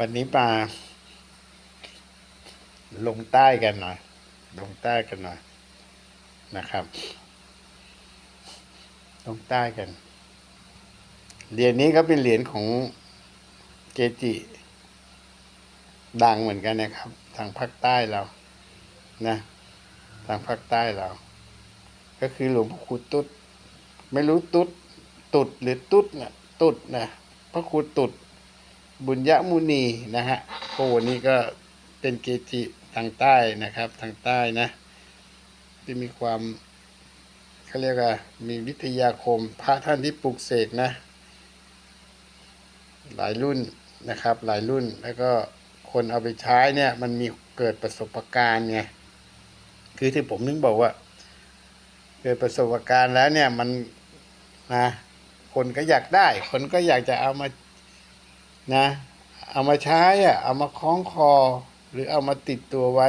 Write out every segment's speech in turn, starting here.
วันนี้มาลงใต้กันหน่อย ลงใต้กันหน่อยนะครับ ลงใต้กัน เหรียญนี้ก็เป็นเหรียญของเกจิ ดังเหมือนกันนะครับ ทางภาคใต้เรา นะ ทางภาคใต้เรา ก็คือหลวงพ่อครูตุ๊ด ไม่รู้ตุ๊ด ตุดหรือตุ๊ดนะ ตุดนะพระครูตุด บุญยมุนีนะฮะโอ้นี่ก็เป็นเกจิทางใต้นะครับ ทางใต้นะ ที่มีความเขาเรียกว่ามีวิทยาคมพระท่านที่ปลุกเสกนะ หลายรุ่นนะครับ หลายรุ่นแล้วก็คนเอาไปใช้เนี่ย มันมีเกิดประสบการณ์ไงคือที่ผมนึกบอกว่า เกิดประสบการณ์แล้วเนี่ยมันนะคนก็อยากได้ คนก็อยากจะเอามา นะ เอามาใช้อะเอามาคล้องคอ หรือเอามาติดตัวไว้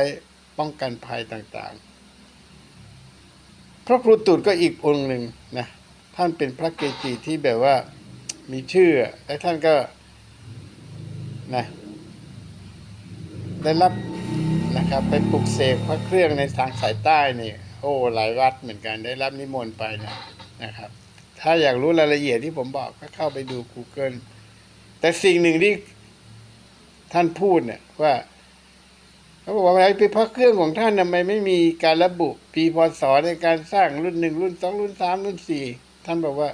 ป้องกันภัยต่างๆ พระครูตุดก็อีกองค์หนึ่งนะท่านเป็นพระเกจิที่แบบว่ามีชื่อ และท่านก็นะได้รับนะครับไปปลุกเสกพระเครื่องในทางสายใต้นี่โอ้หลายวัดเหมือนกันได้รับนิมนต์ไปนะนะครับ ถ้าอยากรู้รายละเอียดที่ผมบอกก็เข้าไปดู Google แต่สิ่งหนึ่งที่ท่านพูดเนี่ยว่าเขาบอกว่าไอ้พระเครื่องของท่านทำไมไม่มีการระบุปีพศในการสร้างรุ่นหนึ่งรุ่นสองรุ่นสามรุ่นสี่ท่านบอกว่า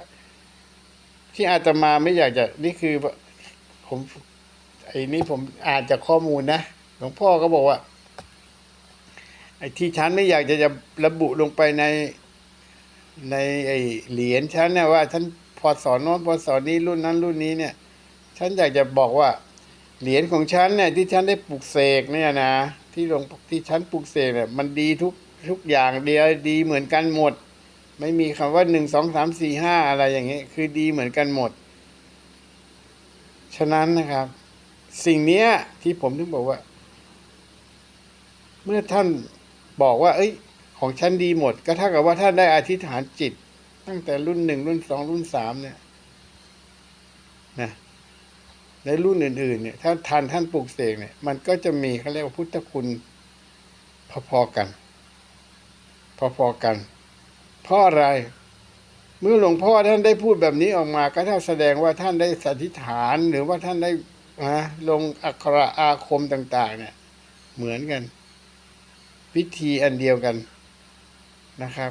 ที่อาตมาไม่อยากจะนี่คือผมไอ้นี่ผมอ่านจากข้อมูลนะหลวงพ่อก็บอกว่า ไอ้ที่ฉันไม่อยากจะจะระบุลงไปในในไอ้เหรียญฉันเนี่ยว่าฉันพศโน้นพศนี้รุ่นนั้นรุ่นนี้เนี่ย ฉันอยากจะบอกว่า เหรียญของฉันเนี่ยที่ฉันได้ปลูกเสกเนี่ยนะที่หลวงที่ฉันปลูกเสกเนี่ยมันดีทุกทุกอย่างเดียวดีเหมือนกันหมด ไม่มีคำว่าหนึ่งสองสามสี่ห้าอะไรอย่างเงี้ยคือดีเหมือนกันหมด ฉะนั้นนะครับ สิ่งเนี้ยที่ผมถึงบอกว่า เมื่อท่านบอกว่า เอ้ย ของฉันดีหมด ก็เท่ากับว่าท่านได้อธิษฐานจิต ตั้งแต่รุ่นหนึ่งรุ่นสองรุ่นสามเนี่ยนะ ในรุ่นอื่นๆเนี่ยถ้าทานท่านปลูกเสกเนี่ยมันก็จะมีเขาเรียกว่าพุทธคุณพอๆกัน พอๆกันเพราะอะไร เมื่อหลวงพ่อท่านได้พูดแบบนี้ออกมา ก็เท่าแสดงว่าท่านได้สันธิษฐานหรือว่าท่านได้นะลงอักขระอาคมต่าง ๆ เนี่ย เหมือนกันวิธีอันเดียวกันนะครับ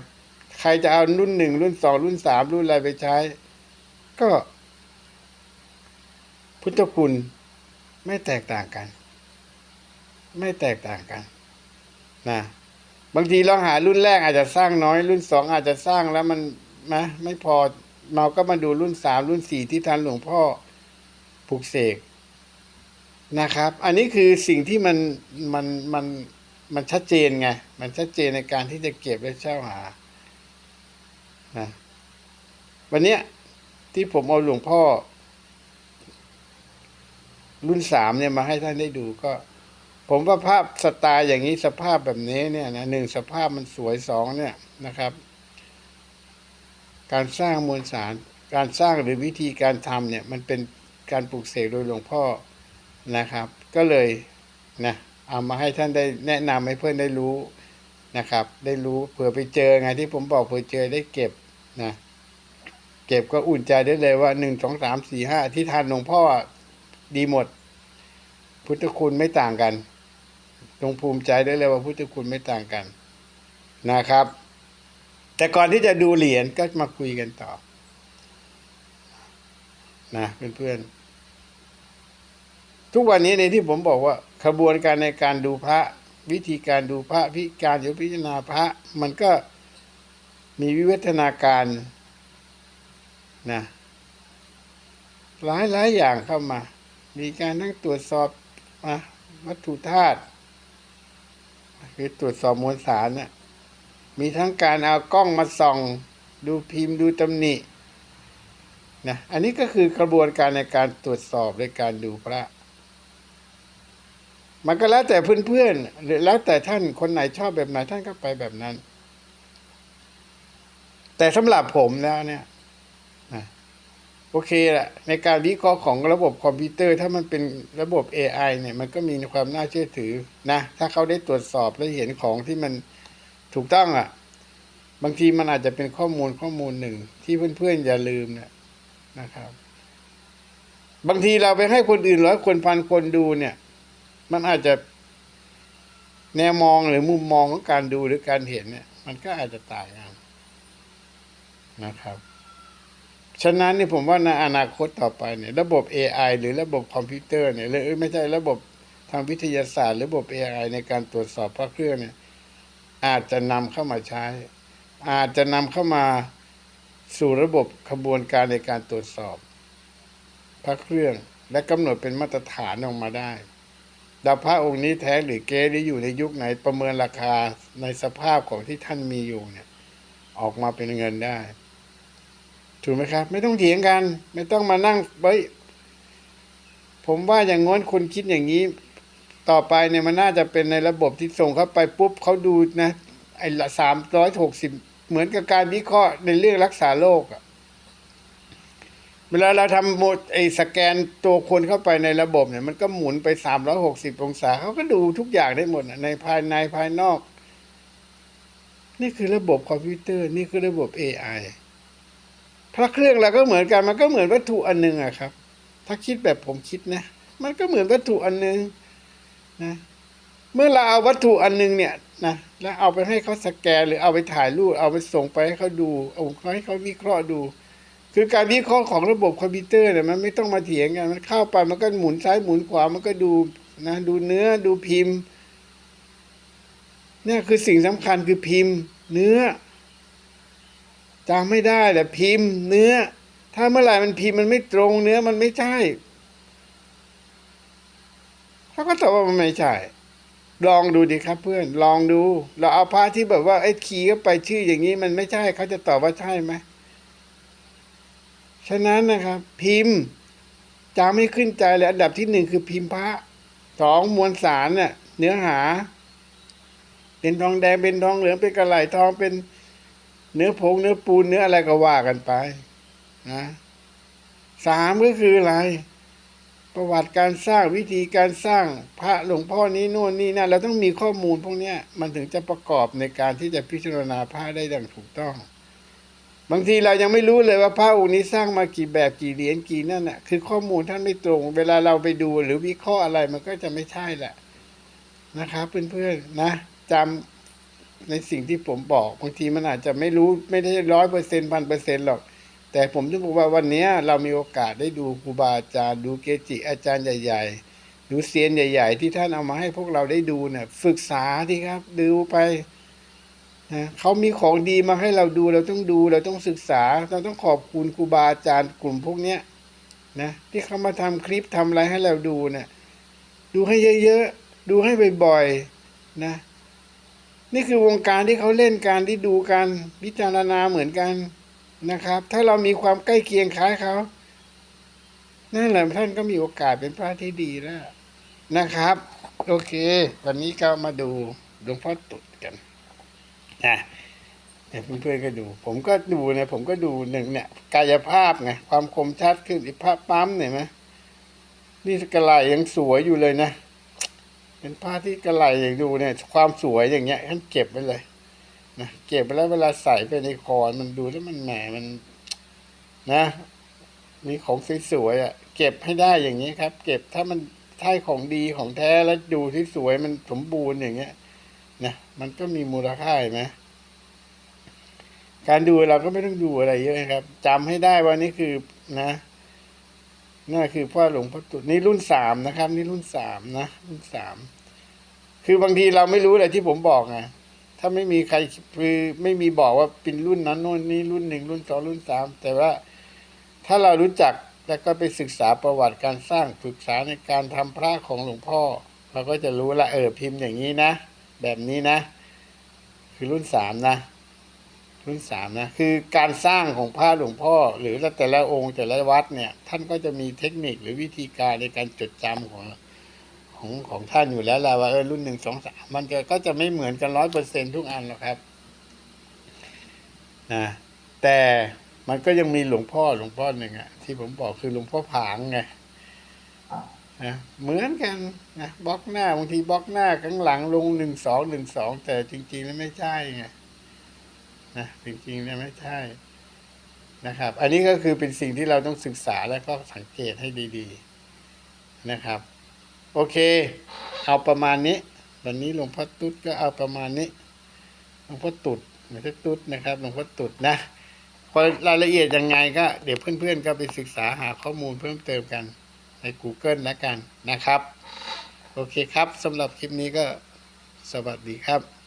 ใครจะเอารุ่นหนึ่งรุ่นสองรุ่นสามรุ่นอะไรไปใช้ ก็ พุทธคุณไม่แตกต่างกัน ไม่แตกต่างกันนะบางทีเราหารุ่นแรกอาจจะสร้างน้อย รุ่นสองอาจจะสร้างแล้วมันนะไม่พอเราก็มาดูรุ่นสามรุ่นสี่ที่ท่านหลวงพ่อปลูกเสกนะครับ อันนี้คือสิ่งที่มันมันมันมันชัดเจนไง มันชัดเจนในการที่จะเก็บและเช่าหานะวันเนี้ยที่ผมเอาหลวงพ่อ รุ่นสามเนี่ยมาให้ท่านได้ดูก็ ผมว่าภาพสไตล์อย่างนี้สภาพแบบนี้เนี่ยนะหนึ่งสภาพมันสวยสองเนี่ยนะครับ การสร้างมวลสารการสร้างหรือวิธีการทำเนี่ยมันเป็นการปลูกเสกโดยหลวงพ่อนะครับ ก็เลยนะเอามาให้ท่านได้แนะนำให้เพื่อนได้รู้นะครับ ได้รู้เผื่อไปเจอไงที่ผมบอกเผื่อเจอได้เก็บนะเก็บก็อุ่นใจได้เลยว่าหนึ่งสองสามสี่ห้าที่ทานหลวงพ่อ ดีหมด พุทธคุณไม่ต่างกันจงภูมิใจได้เลยว่าพุทธคุณไม่ต่างกันนะครับ แต่ก่อนที่จะดูเหรียญก็มาคุยกันต่อ นะเพื่อนๆทุกวันนี้ในที่ผมบอกว่า ขบวนการในการดูพระ วิธีการดูพระพิการหรือพิจารณาพระ มันก็มีวิวัฒนาการนะหลายหลายอย่างเข้ามา มีการนั่งตรวจสอบนะวัตถุธาตุคือตรวจสอบมวลสารน่ะมีทั้งการเอากล้องมาส่อง ดูพิมพ์ดูตำหนินะอันนี้ก็คือกระบวนการในการตรวจสอบในการดูพระ มันก็แล้วแต่เพื่อนๆหรือแล้วแต่ท่านคนไหนชอบแบบไหนท่านก็ไปแบบนั้น แต่สำหรับผมแล้วเนี่ย โอเคแหละในการวิเคราะห์ของระบบคอมพิวเตอร์ ถ้ามันเป็นระบบ AI เนี่ยมันก็มีความน่าเชื่อถือนะ ถ้าเขาได้ตรวจสอบและเห็นของที่มันถูกต้องอะ บางทีมันอาจจะเป็นข้อมูลข้อมูลหนึ่งที่เพื่อนๆอย่าลืมเนี่ยนะครับ บางทีเราไปให้คนอื่นร้อยคนพันคนดูเนี่ย มันอาจจะแนวมองหรือมุมมองของการดูหรือการเห็นเนี่ย มันก็อาจจะต่างกันนะครับ ฉะนั้นนี่ผมว่าในอนาคตต่อไปเนี่ยระบบ AI หรือระบบคอมพิวเตอร์เนี่ยหรือไม่ใช่ระบบทางวิทยาศาสตร์ ระบบ AI ในการตรวจสอบพระเครื่องเนี่ยอาจจะนำเข้ามาใช้ อาจจะนำเข้ามาสู่ระบบขบวนการในการตรวจสอบ พระเครื่องและกำหนดเป็นมาตรฐานออกมาได้ดาวพระองค์นี้แท้หรือเก๊หรืออยู่ในยุคไหนประเมินราคาในสภาพของที่ท่านมีอยู่เนี่ย ออกมาเป็นเงินได้ ถูกไหมครับ ไม่ต้องเถียงกัน ไม่ต้องมานั่งเฮ้ยผมว่าอย่างง้นคุณคิดอย่างนี้ ต่อไปเนี่ยมันน่าจะเป็นในระบบที่ส่งเข้าไปปุ๊บเขาดูนะไอ้สามร้อยหกสิบเหมือนกับการวิเคราะห์ในเรื่องรักษาโรคอะเวลาเราทำโมดไอ้สแกนตัวคนเข้าไปในระบบเนี่ย มันก็หมุนไปสามร้อยหกสิบองศาเขาก็ดูทุกอย่างได้หมดอะในภายในภายนอก นี่คือระบบคอมพิวเตอร์ นี่คือระบบ AI พระเครื่องเราก็เหมือนกันมันก็เหมือนวัตถุอันหนึ่งอะครับ ถ้าคิดแบบผมคิดนะ มันก็เหมือนวัตถุอันหนึ่งนะเมื่อเราเอาวัตถุอันหนึงเนี่ยนะแล้วเอาไปให้เขาสแกนหรือเอาไปถ่ายรูปเอาไปส่งไปให้เขาดูเอาให้เขาวิเคราะห์ดู คือการวิเคราะห์ของระบบคอมพิวเตอร์เนี่ยมันไม่ต้องมาเถียงกันมันเข้าไปมันก็หมุนซ้ายหมุนขวามันก็ดูนะดูเนื้อดูพิมพ์เนี่ยคือสิ่งสำคัญคือพิมพ์ เนื้อ จำไม่ได้แต่พิมพ์เนื้อ ถ้าเมื่อไหร่มันพิมพ์มันไม่ตรงเนื้อมันไม่ใช่เขาก็ตอบว่ามันไม่ใช่ ลองดูดิครับเพื่อน ลองดู เราเอาพระที่แบบว่าไอ้คีย์เข้าไปชื่ออย่างนี้มันไม่ใช่เขาจะตอบว่าใช่ไหมฉะนั้นนะครับ พิมพ์จำไม่ขึ้นใจเลยอันดับที่หนึ่งคือพิมพ์พระสองมวลสารเนี่ยเนื้อหา เป็นทองแดงเป็นทองเหลืองเป็นกระไหลทองเป็น เนื้อผงเนื้อปูนเนื้ออะไรก็ว่ากันไปนะสามก็คืออะไร ประวัติการสร้างวิธีการสร้างพระหลวงพ่อนี้โน่นนี่นั่นเราต้องมีข้อมูลพวกนี้มันถึงจะประกอบในการที่จะพิจารณาพระได้ดังถูกต้อง บางทีเรายังไม่รู้เลยว่าพระองค์นี้สร้างมากี่แบบกี่เหรียญกี่นั่นน่ะคือข้อมูลท่านไม่ตรง เวลาเราไปดูหรือวิเคราะห์อะไรมันก็จะไม่ใช่แหละนะครับเพื่อนๆนะจำ ในสิ่งที่ผมบอกบางทีมันอาจจะไม่รู้ไม่ได้ร้อยเปอร์เซ็นต์พันเปอร์เซ็นต์หรอก แต่ผมจะบอกว่าวันนี้เรามีโอกาสได้ดูครูบาอาจารย์ ดูเกจิอาจารย์ใหญ่ ๆ ดูเซียนใหญ่ ๆ ที่ท่านเอามาให้พวกเราได้ดูเนี่ยศึกษาที่ครับดูไปนะเขามีของดีมาให้เราดูเราต้องดูเราต้องศึกษา เราต้องขอบคุณครูบาอาจารย์กลุ่มพวกเนี้ยนะที่เขามาทำคลิปทำอะไรให้เราดูเนี่ยดูให้เยอะๆ ดูให้บ่อยๆนะ นี่คือวงการที่เขาเล่นการที่ดูกันพิจารณาเหมือนกันนะครับ ถ้าเรามีความใกล้เคียงคล้ายเขานั่นแหละท่านก็มีโอกาสเป็นพระที่ดีแล้วนะครับ โอเค วันนี้ก็มาดูหลวงพ่อตุดกันนะเนี่ยเพื่อนๆก็ดู ผมก็ดูเนี่ยผมก็ดูหนึ่งเนี่ย กายภาพไงความคมชัดขึ้นอ้ภาพปั๊มเนี่ยไหมนี่กระไหลยังสวยอยู่เลยนะ เป็นผ้าที่กระไหลอย่างดูเนี่ย ความสวยอย่างเงี้ยท่านเก็บไว้เลยนะเก็บไปแล้วเวลาใส่ไปในคอมันดูแล้วมันแหมมัน นะ มีของสวยๆอะ เก็บให้ได้อย่างนี้ครับ เก็บถ้ามันใช่ของดีของแท้แล้วดูที่สวยมันสมบูรณ์อย่างเงี้ยนะมันก็มีมูลค่าไหมการดูเราก็ไม่ต้องดูอะไรเยอะครับจำให้ได้ว่านี่คือนะ นั่นคือพ่อหลวงพ่อตุนี่รุ่นสามนะครับ นี่รุ่นสามนะรุ่นสามคือบางทีเราไม่รู้อะไรที่ผมบอกไงถ้าไม่มีใครคือไม่มีบอกว่าเป็นรุ่นนั้นโน่นนี่รุ่นหนึ่งรุ่นสองรุ่นสามแต่ว่าถ้าเรารู้จักแล้วก็ไปศึกษาประวัติการสร้างศึกษาในการทำพระของหลวงพ่อ เราก็จะรู้ละเออพิมพ์อย่างนี้นะ แบบนี้นะ คือรุ่นสามนะ รุ่นสามนะคือการสร้างของพระหลวงพ่อ หรือแต่ละองค์แต่ละวัดเนี่ย ท่านก็จะมีเทคนิคหรือวิธีการในการจดจำของของของท่านอยู่แล้วแหละว่าเออรุ่นหนึ่งสองสามมันก็ก็จะไม่เหมือนกันร้อยเปอร์เซ็นทุกอันหรอกครับนะแต่มันก็ยังมีหลวงพ่อหลวงพ่อหนึ่งอะที่ผมบอกคือหลวงพ่อผางไงนะเหมือนกันนะบล็อกหน้าบางทีบล็อกหน้าข้างหลังลงหนึ่งสองหนึ่งสองแต่จริงๆแล้วไม่ใช่ไง นะจริงๆแล้วไม่ใช่นะครับ อันนี้ก็คือเป็นสิ่งที่เราต้องศึกษาและก็สังเกตให้ดีๆนะครับ โอเค เอาประมาณนี้ วันนี้หลวงพ่อตุ๊ดก็เอาประมาณนี้หลวงพ่อตุ๊ดไม่ใช่ตุ๊ดนะครับหลวงพ่อตุ๊ดนะพอรายละเอียดยังไงก็เดี๋ยวเพื่อนๆ ก็ไปศึกษาหาข้อมูลเพิ่มเติมกันใน Google แล้วกันนะครับ โอเคครับสำหรับคลิปนี้ก็สวัสดีครับ